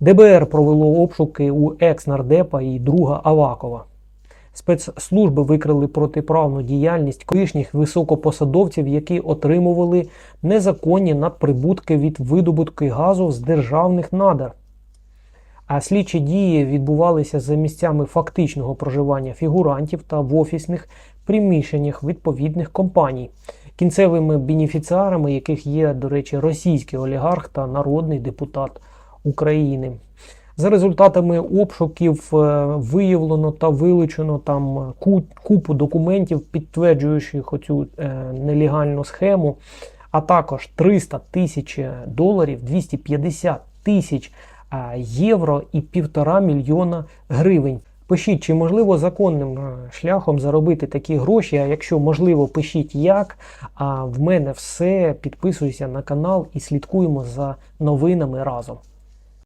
ДБР провело обшуки у екс-нардепа і друга Авакова. Спецслужби викрили протиправну діяльність колишніх високопосадовців, які отримували незаконні надприбутки від видобутки газу з державних надар. А слідчі дії відбувалися за місцями фактичного проживання фігурантів та в офісних приміщеннях відповідних компаній, кінцевими бенефіціарами яких є, до речі, російський олігарх та народний депутат України. За результатами обшуків е, виявлено та вилучено там купу документів, підтверджуючих оцю е, нелегальну схему, а також 300 тисяч доларів, 250 тисяч євро і півтора мільйона гривень. Пишіть, чи можливо законним е, шляхом заробити такі гроші. А якщо можливо, пишіть як. А в мене все. Підписуйся на канал і слідкуємо за новинами разом.